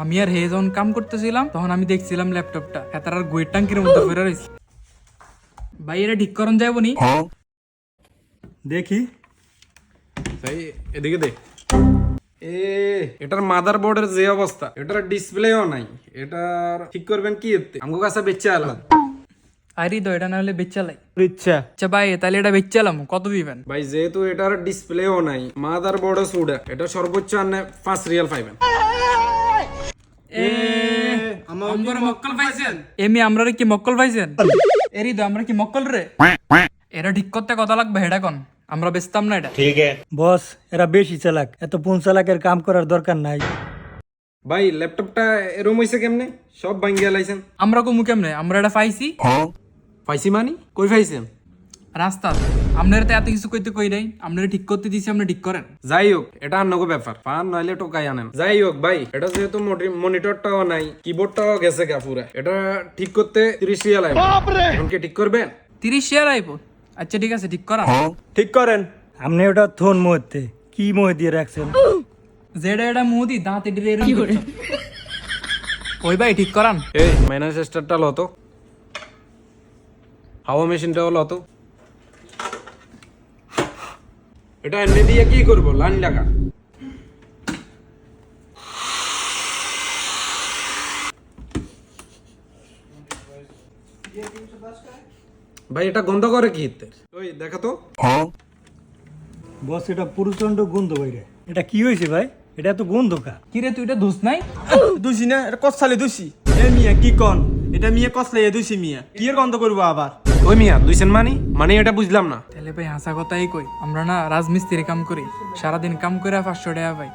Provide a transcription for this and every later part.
আমি আর হে যখন কাম করতেছিলাম তখন আমি দেখছিলাম ল্যাপটপটা। হেতার আর গুয়ের ট্যাঙ্কির মধ্যে ফেরা রয়েছে ভাই এটা ঠিক করন যাব নি? দেখি। ভাই এদিকে দে। এ এটার মাদার বোর্ডের যে অবস্থা এটার ডিসপ্লেও নাই। এটার ঠিক করবেন কি এতে? আমার কাছে বেচে আলাম। আরে তো এটা না হলে বেচালাই ইচ্ছা আচ্ছা ভাই তাহলে এটা বেচালাম কত দিবেন? ভাই যেহেতু এটার ডিসপ্লেও নাই মাদার বোর্ডও সুডা এটা সর্বোচ্চ আনে পাঁচ রিয়াল পাইবেন। এ আমরা মক্কল পাইছেন? এমি আমরা কি মক্কল পাইছেন? এরি তো আমরা কি মক্কল রে? এটা ঠিক করতে কত লাগবে হেডা কোন? আমরা বেচতাম না এটা। ঠিক বস এরা বেশি চালাক এত পুন চালাকের কাম করার দরকার নাই। ভাই ল্যাপটপটা এরম হইছে কেমনে? সব ভাঙ্গিয়া লাইছেন। আমরা কমু কেমনে? আমরা এটা পাইছি। পাইছি মানি? কই পাইছেন রাস্তা। আপনারা তো এত কিছু কইতে কই নাই। আপনারা ঠিক করতে দিছি আপনি ঠিক করেন। যাই হোক এটা অন্য ব্যাপার। পান নইলে টোকাই আনেন। যাই হোক ভাই এটা যেহেতু মনিটরটাও নাই কিবোর্ডটাও গেছে গা পুরা। এটা ঠিক করতে তিরিশ রিয়াল আইব। এখন কি ঠিক করবেন? তিরিশ শেয়ার আইব। আচ্ছা ঠিক আছে ঠিক করা ঠিক করেন। আপনি ওটা থন মধ্যে কি মহে দিয়ে রাখছেন? যেটা এটা মুদি দাঁত এটি। ওই ভাই ঠিক করান। এই মাইনাস স্টারটা লতো হাওয়া মেশিনটাও লতো এটা এনে দিয়ে কি করব? লাইন লাগা। ভাই এটা গন্ধ করে কি? ওই দেখা তো। বস এটা প্রচণ্ড গন্ধ বাইরে। এটা কি হয়েছে ভাই? এটা এত গন্ধ কা কি রে তুই এটা ধুস নাই? দুষি না এটা কষালে দুষি এ মিয়া কি কন? এটা মিয়া কষলে দুষি মিয়া। কি এর গন্ধ করব আবার? ওই মিয়া, দুইছেন মানি? মানে এটা বুঝলাম না। তাহলে ভাই, হাসা কথাই কই, আমরা না রাজমিস্ত্রি কাম করি, সারাদিন কাম করে পাঁচশো টাকা পাই।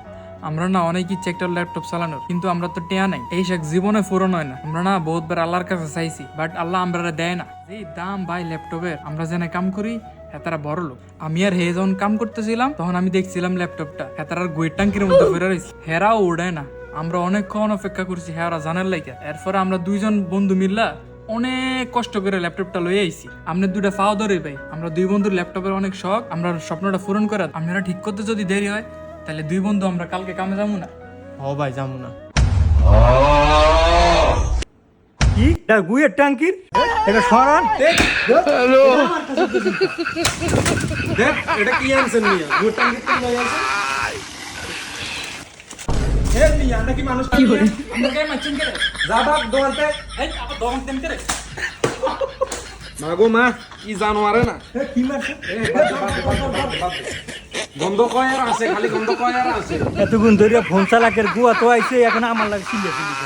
আমরা না অনেক ইচ্ছে একটা ল্যাপটপ চালানোর, কিন্তু আমরা তো টেয়া নাই। এই শেখ জীবনে ফুরন হয় না। আমরা না বহুতবার আল্লাহর কাছে চাইছি বাট আল্লাহ আমরা দেয় না। যে দাম ভাই ল্যাপটপের আমরা যেন কাম করি হেতারা বড় লোক। আমি আর হে যখন কাম করতেছিলাম, তখন আমি দেখছিলাম ল্যাপটপটা হেতারার গুয়ের ট্যাঙ্কির মধ্যে ফেরা রয়েছে হেরাও উড়ে না। আমরা অনেকক্ষণ অপেক্ষা করছি হেরা জানার লাইকা এরপরে আমরা দুইজন বন্ধু মিললা অনেক কষ্ট করে ল্যাপটপটা লই আইছি। আপনার দুটা ফাও ধরে ভাই আমরা দুই বন্ধুর ল্যাপটপের অনেক শখ আমরা স্বপ্নটা পূরণ করে আপনারা ঠিক করতে যদি দেরি হয় তাহলে দুই বন্ধু আমরা কালকে কামে যাব না। ও ভাই যাব না। কি? এটা গুয়ের ট্যাঙ্কির? এটা সরান। দেখ এটা কি আনছেন টাঙ্গি তো লই আইছেন হে মিয়া নাকি মানুষ আমরা গায়ে মারছেন কে যা বাপ দোকানতে এই আবার দম দেন কে মা মা কি জানোয়ারে না? কি মারছে। গন্ধ আছে খালি গন্ধ কয় আছে। এতক্ষণ ধরে ফোন চালাকের গুয়া তো আইছে এখন আমার লাগে চিল্লে চিল্লি।